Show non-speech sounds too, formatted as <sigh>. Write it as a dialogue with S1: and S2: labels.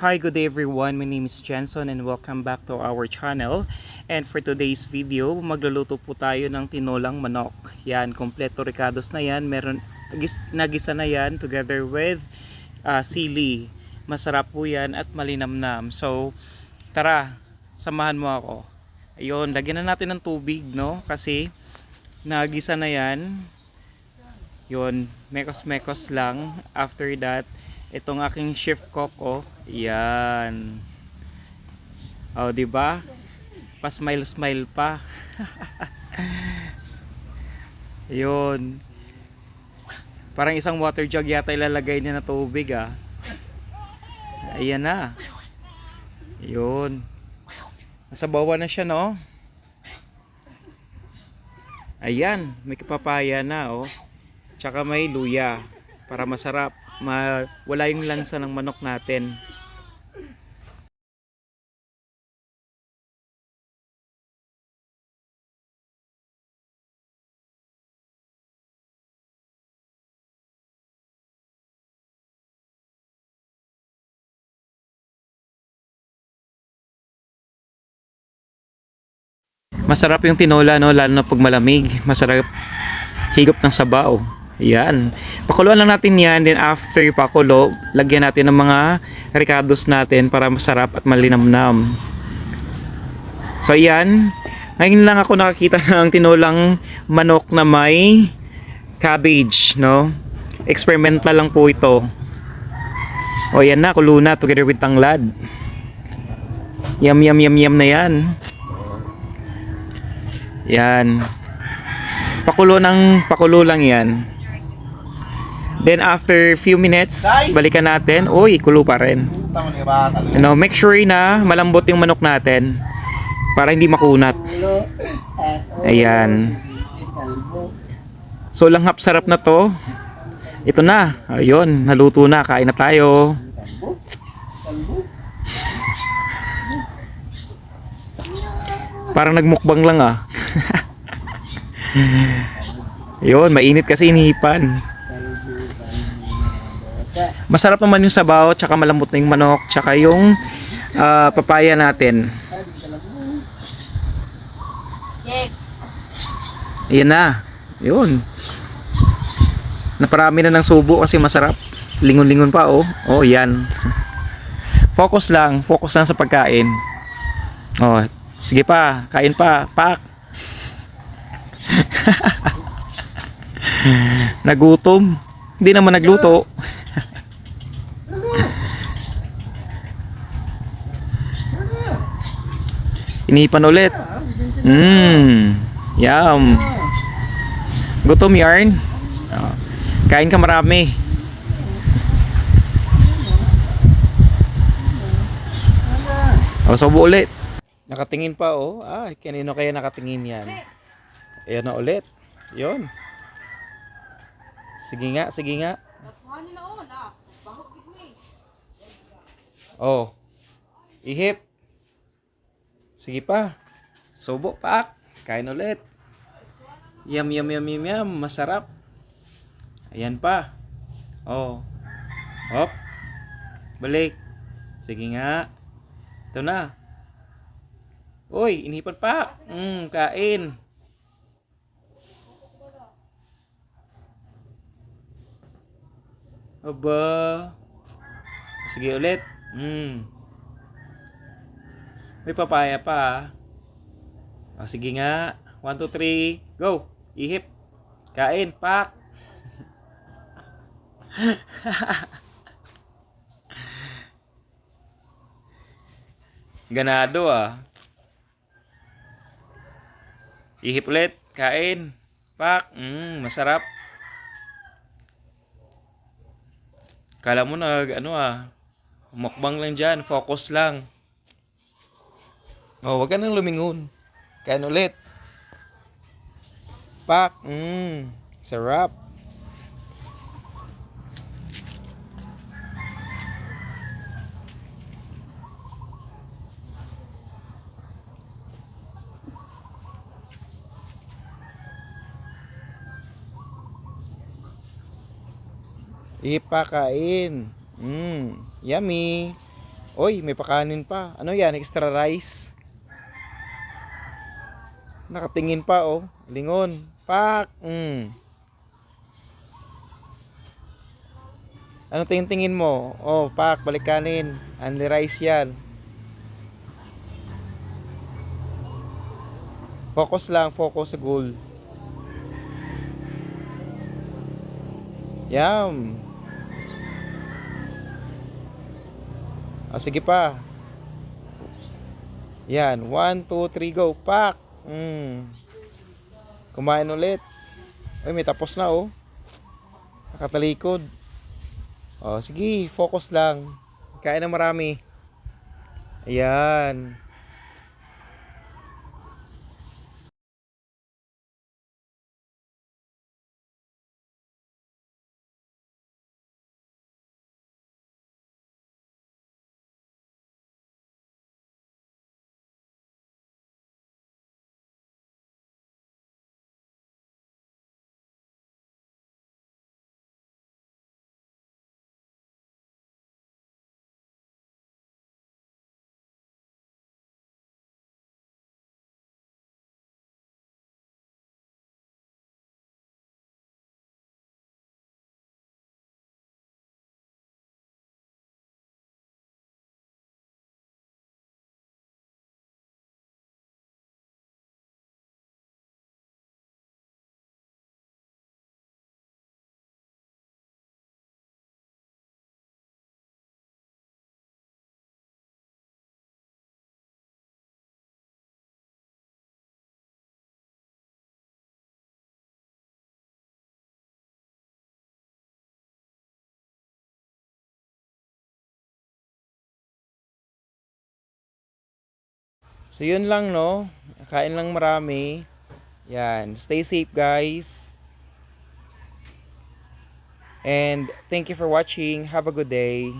S1: Hi, good day everyone. My name is Jenson and welcome back to our channel. And for today's video, magluluto po tayo ng tinolang manok. Yan, kompleto ricados na yan. Meron, gis- nagisa na yan together with uh, sili. Masarap po yan at malinamnam. So, tara, samahan mo ako. Ayun, lagyan na natin ng tubig, no? Kasi, nagisa na yan. Yun, mekos-mekos lang. After that, itong aking chef coco, yan. Oh, 'di ba? Pa-smile-smile pa. <laughs> Yun. Parang isang water jug yata ilalagay niya na tubig ah. Ayan na. Yun. Nasa bawa na siya no. Ayan, may kapapaya na oh. Tsaka may luya para masarap. Ma wala yung lansa ng manok natin. Masarap yung tinola no, lalo na pag malamig. Masarap higop ng sabaw. Yan. Pakuluan lang natin yan. Then after pakulo, lagyan natin ng mga ricados natin para masarap at malinamnam. So yan. Ngayon lang ako nakakita <laughs> ng tinolang manok na may cabbage, no? Experimental lang po ito. O yan na, kulo na together with tanglad. Yum, yum, yum, yum na yan. Yan. Pakulo ng pakulo lang yan. Then after few minutes, balikan natin. Uy, kulo pa rin. You know, make sure na malambot yung manok natin para hindi makunat. Ayan. So langhap sarap na to. Ito na. Ayun, naluto na. Kain na tayo. Parang nagmukbang lang ah. <laughs> Yun, mainit kasi inihipan. Masarap naman yung sabaw, tsaka malambot na yung manok, tsaka yung ah, papaya natin. Ayan na. Yun. Naparami na ng subo kasi masarap. Lingon-lingon pa oh. Oh, yan. Focus lang. Focus lang sa pagkain. Oh, sige pa. Kain pa. Pak. <laughs> Nagutom. Hindi naman nagluto. Inipan ulit. Mmm. Yum. Gutom yarn. Kain ka marami. O, subo ulit. Nakatingin pa, oh. Ah, kanino kaya nakatingin yan? Ayan na ulit. Yun. Sige nga, sige nga.
S2: Gid ni?
S1: Oh. Ihip. Sige pa. Subo pa. Kain ulit. Yum, yum, yum, yum, yum. Masarap. Ayan pa. Oh. Hop. Balik. Sige nga. Ito na. Uy, inipan pa. Mm, kain. Aba. Sige ulit. Mm. May papaya pa. ah. O, sige nga. 1, 2, 3. Go. Ihip. Kain. Pak. <laughs> Ganado ah. Ihip ulit. Kain. Pak. Mm, masarap. Kala mo nag ano ah. Mukbang lang dyan. Focus lang. Oh, wag ka nang lumingon. Kain ulit. Pak. Mm, sarap. Ipakain. Mm, yummy. Oy, may pakanin pa. Ano yan? Extra rice? Nakatingin pa, oh. Lingon. Pak! Mm. Ano tingin-tingin mo? Oh, pak, balik kanin. Only rice yan. Focus lang, focus sa goal. Yum. O, sige pa. Yan. 1, 2, 3, go. Pak! Mm. Kumain ulit. Ay, may tapos na, oh. Nakatalikod. O, sige. Focus lang. Kain na marami. Ayan. So yun lang no. Kain lang marami. Yan. Stay safe guys. And thank you for watching. Have a good day.